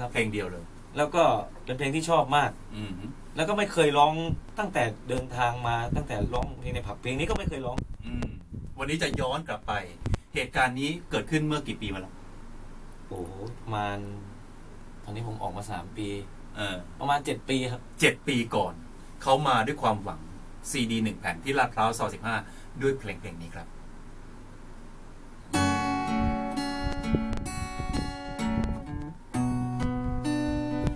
ครับเพลงเดียวเลย แล้วก็เป็นเพลงที่ชอบมาก อืมแล้วก็ไม่เคยร้องตั้งแต่เดินทางมาตั้งแต่ร้องเพลงในผับเพลงนี้ก็ไม่เคยร้อง อืมวันนี้จะย้อนกลับไป เหตุการณ์นี้เกิดขึ้นเมื่อกี่ปีมาแล้วโอ้โหประมาณตอนนี้ผมออกมาสามปี เออประมาณเจ็ดปีครับเจ็ดปีก่อน เขามาด้วยความหวังซีดีหนึ่งแผ่นที่ลาดพร้าวซอยสิบห้าด้วยเพลงเพลงนี้ครับ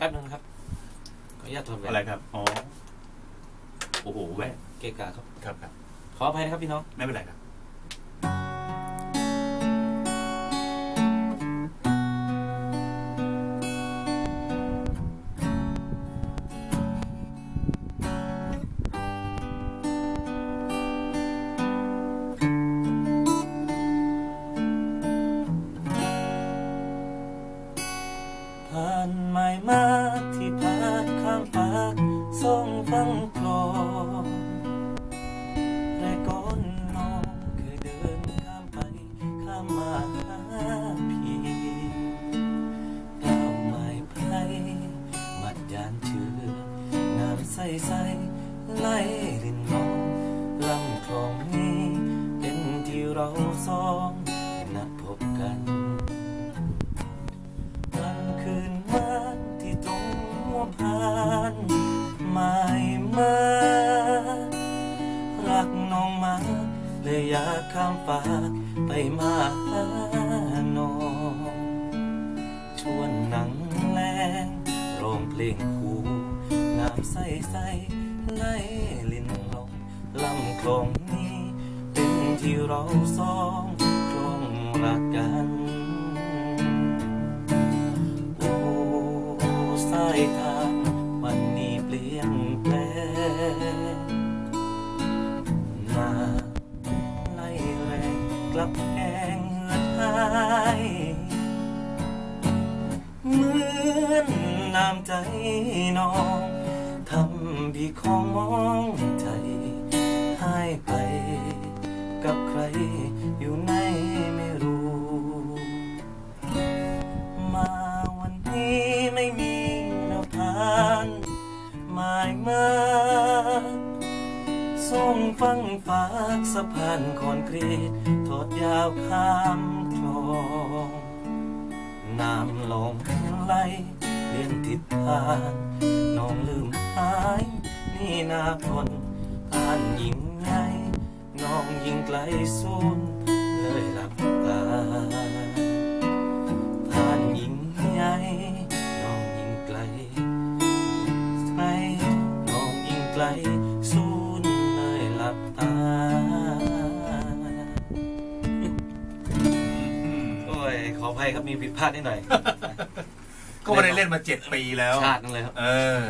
แป๊บนึงนะครับขออนุญาตถอดแหวนอะไรครับ อ๋อ โอ้โหแหวนเกะกะครับ ครับครับขออภัยนะครับพี่น้อง ไม่เป็นไรครับากส่งฟังโปรดและก่อนน้องเคยเดินข้ามไปข้ามมาหาพี่ดาวไม้ไผ่มัดยานเชือกน้ำใสใสไหลรินนองลำคลองนี้เป็นที่เราสอง ข้ามฝากไปมาหาน้อชวนหนังแรงร้องเพลงคู่น้ำใสใสไหลลินลงลำคลองนี้เป็นที่เราสองคลองรักกันโอ้สายทา ใจน้องทำพี่ของมองใจหายไป กับใครอยู่ไหนไม่รู้ มาวันนี้ไม่มีแนวทางหมายมาส่งฟังฝากสะพานคอนกรีตทอดยาวข้ามางน้องลืมหาย นี่นาพลผ่านยิ่งใหญ่น้องยิ่งไกลสูนเลยหลับตาผ่านยิ่งใหญ่น้องยิ่งไกลไกลน้องยิ่งไกลสูนเลยหลับตาโอ้ยขออภัยครับมีผิดพลาดนิดหน่อย ก็ไม่ได้เล่นมาเจ็ดปีแล้ว ชาตินึงเลยครับ เออ